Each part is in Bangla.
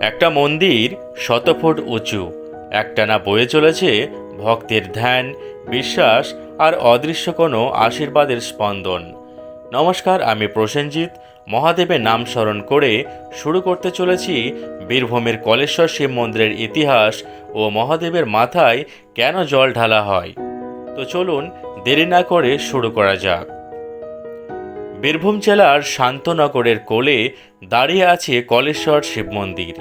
একটা মন্দির শত ফুট উঁচু, একটানা বয়ে চলেছে ভক্তের ধ্যান, বিশ্বাস আর অদৃশ্য কোনো আশীর্বাদের স্পন্দন। নমস্কার, আমি প্রসেনজিৎ। মহাদেবের নাম স্মরণ করে শুরু করতে চলেছি বীরভূমের কলেশ্বর শিব মন্দিরের ইতিহাস ও মহাদেবের মাথায় কেন জল ঢালা হয়। তো চলুন দেরি না করে শুরু করা যাক। বীরভূম জেলার শান্তনগরের কোলে দাঁড়িয়ে আছে কলেশ্বর শিব মন্দির।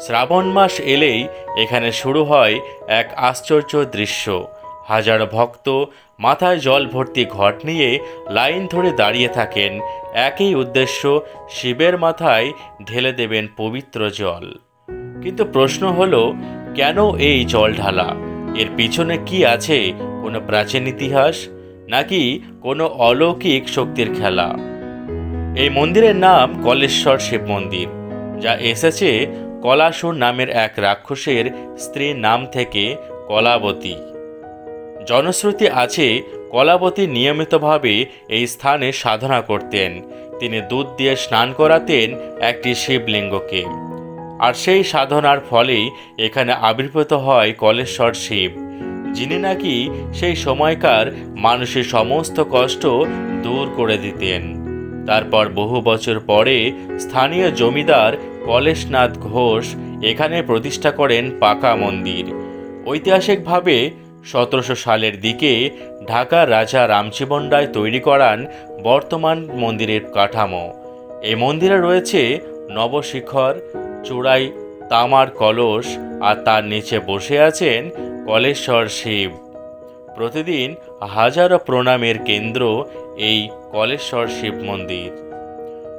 শ্রাবণ মাস এলেই এখানে শুরু হয় এক আশ্চর্য দৃশ্য। হাজার ভক্ত মাথায় জল ভর্তি ঘট নিয়ে লাইন ধরে দাঁড়িয়ে থাকেন। একই উদ্দেশ্য, শিবের মাথায় ঢেলে দেবেন পবিত্র জল। কিন্তু প্রশ্ন হলো, কেন এই জল ঢালা? এর পিছনে কি আছে কোনো প্রাচীন ইতিহাস? নাকি কোনো অলৌকিক শক্তির খেলা? এই মন্দিরের নাম কলেশ্বর শিব মন্দির, যা এসেছে কলাসুর নামের এক রাক্ষসের স্ত্রীর নাম থেকে কলাবতী। জনশ্রুতি আছে কলাবতী নিয়মিতভাবে এই স্থানে সাধনা করতেন। তিনি দুধ দিয়ে স্নান করাতেন একটি শিবলিঙ্গকে। আর সেই সাধনার ফলেই এখানে আবির্ভূত হয় কলেশ্বর শিব। যিনি নাকি সেই সময়কার মানুষের সমস্ত কষ্ট দূর করে দিতেন। তারপর বহু বছর পরে স্থানীয় জমিদার কলেশনাথ ঘোষ এখানে প্রতিষ্ঠা করেন পাকা মন্দির। ঐতিহাসিকভাবে সতেরোশো সালের দিকে ঢাকার রাজা রামজীবন রায় তৈরি করান বর্তমান মন্দিরের কাঠামো। এই মন্দিরে রয়েছে নবশিখর, চূড়াই তামার কলস আর তার নিচে বসে আছেন কলেশ্বর শিব। প্রতিদিন হাজারো প্রণামের কেন্দ্র এই কলেশ্বর শিব মন্দির।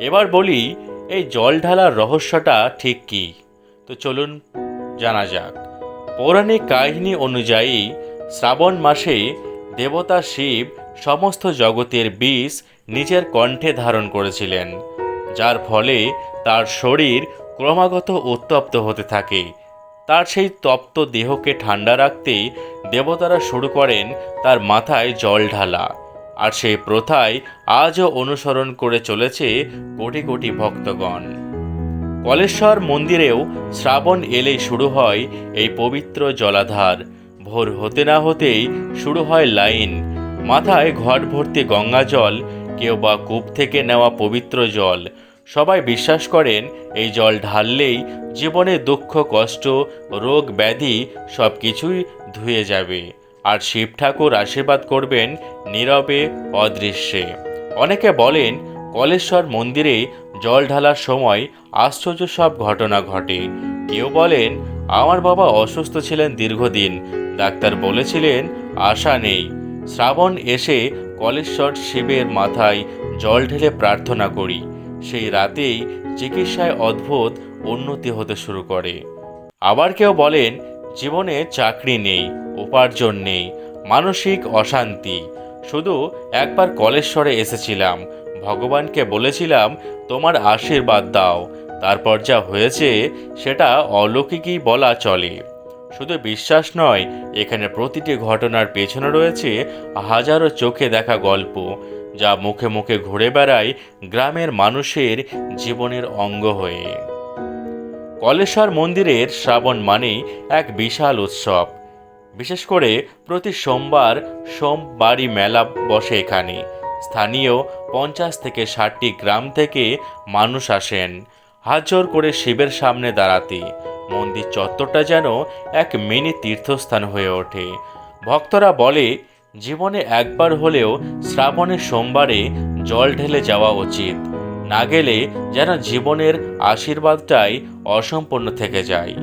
এবার বলি, এই জল ঢালার রহস্যটা ঠিক কি? তো চলুন জানা যাক। পৌরাণিক কাহিনী অনুযায়ী শ্রাবণ মাসে দেবতা শিব সমস্ত জগতের বিষ নিজের কণ্ঠে ধারণ করেছিলেন, যার ফলে তার শরীর ক্রমাগত উত্তপ্ত হতে থাকে। তার সেই তপ্ত দেহকে ঠান্ডা রাখতে দেবতারা শুরু করেন তার মাথায় জল ঢালা। আর সেই প্রথায় আজও অনুসরণ করে চলেছে কোটি কোটি ভক্তগণ। কলেশ্বর মন্দিরেও শ্রাবণ এলেই শুরু হয় এই পবিত্র জলাধার। ভোর হতে না হতেই শুরু হয় লাইন। মাথায় ঘট ভর্তি গঙ্গা জল কেউ বা কূপ থেকে নেওয়া পবিত্র জল। সবাই বিশ্বাস করেন, এই জল ঢাললেই জীবনে দুঃখ, কষ্ট, রোগ, ব্যাধি সব কিছুই ধুয়ে যাবে। আর শিব ঠাকুর আশীর্বাদ করবেন নীরবে, অদৃশ্যে। অনেকে বলেন, কলেশ্বর মন্দিরে জল ঢালার সময় আশ্চর্য সব ঘটনা ঘটে। কেউ বলেন, আমার বাবা অসুস্থ ছিলেন দীর্ঘদিন। ডাক্তার বলেছিলেন, আশা নেই। শ্রাবণ এসে কলেশ্বর শিবের মাথায় জল ঢেলে প্রার্থনা করি। সেই রাতেই চিকিৎসায় অদ্ভুত উন্নতি হতে শুরু করে। আবার কেউ বলেন, জীবনে চাকরি নেই, উপার্জন নেই, মানসিক অশান্তি। শুধু একবার কলেশ্বরে এসেছিলাম, ভগবানকে বলেছিলাম, তোমার আশীর্বাদ দাও। তারপর যা হয়েছে, সেটা অলৌকিকই বলা চলে। শুধু বিশ্বাস নয়, এখানে প্রতিটি ঘটনার পেছনে রয়েছে হাজারো চোখে দেখা গল্প। যা মুখে মুখে ঘুরে বেড়ায় গ্রামের মানুষের জীবনের অঙ্গ হয়ে। কলেশ্বর মন্দিরের শ্রাবণ মানেই এক বিশাল উৎসব। বিশেষ করে প্রতি সোমবার সোমবারই মেলা বসে এখানে। স্থানীয় পঞ্চাশ থেকে ষাটটি গ্রাম থেকে মানুষ আসেন। হাত জোর করে শিবের সামনে দাঁড়াতে। মন্দির চত্বরটা যেন এক মিনি তীর্থস্থান হয়ে ওঠে। ভক্তরা বলে জীবনে একবার হলেও শ্রাবণের সোমবারে জল ঢেলে যাওয়া উচিত। না গেলে যেন জীবনের আশীর্বাদটাই অসম্পূর্ণ থেকে যায়।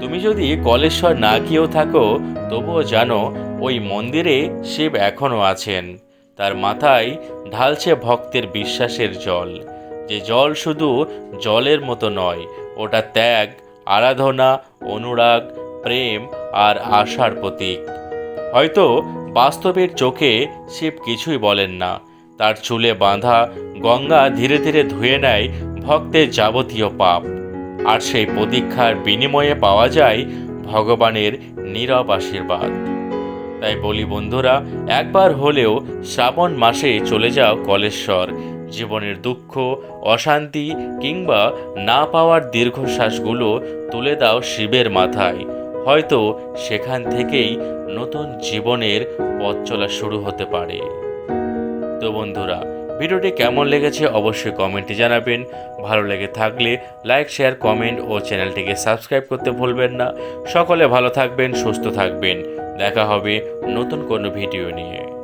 তুমি যদি কলেশ্বর না গিয়েও থাকো, তবুও জানো ওই মন্দিরে শিব এখনও আছেন। তার মাথায় ঢালছে ভক্তের বিশ্বাসের জল। যে জল শুধু জলের মতো নয়, ওটা ত্যাগ, আরাধনা, অনুরাগ, প্রেম আর আশার প্রতীক। হয়তো বাস্তবের চোখে শিব কিছুই বলেন না। তার চুলে বাঁধা গঙ্গা ধীরে ধীরে ধুয়ে নেয় ভক্তের যাবতীয় পাপ। আর সেই প্রতীক্ষার বিনিময়ে পাওয়া যায় ভগবানের নীরব আশীর্বাদ। তাই বলি বন্ধুরা, একবার হলেও শ্রাবণ মাসে চলে যাও কলেশ্বর। জীবনের দুঃখ, অশান্তি কিংবা না পাওয়ার দীর্ঘশ্বাসগুলো তুলে দাও শিবের মাথায়। হয়তো সেখান থেকেই নতুন জীবনের পথ চলা শুরু হতে পারে। তো বন্ধুরা, ভিডিওটি কেমন লেগেছে অবশ্যই কমেন্টে জানাবেন। ভালো লেগে থাকলে লাইক, শেয়ার, কমেন্ট ও চ্যানেলটিকে সাবস্ক্রাইব করতে ভুলবেন না। সকলে ভালো থাকবেন, সুস্থ থাকবেন। দেখা হবে নতুন কোনো ভিডিও নিয়ে।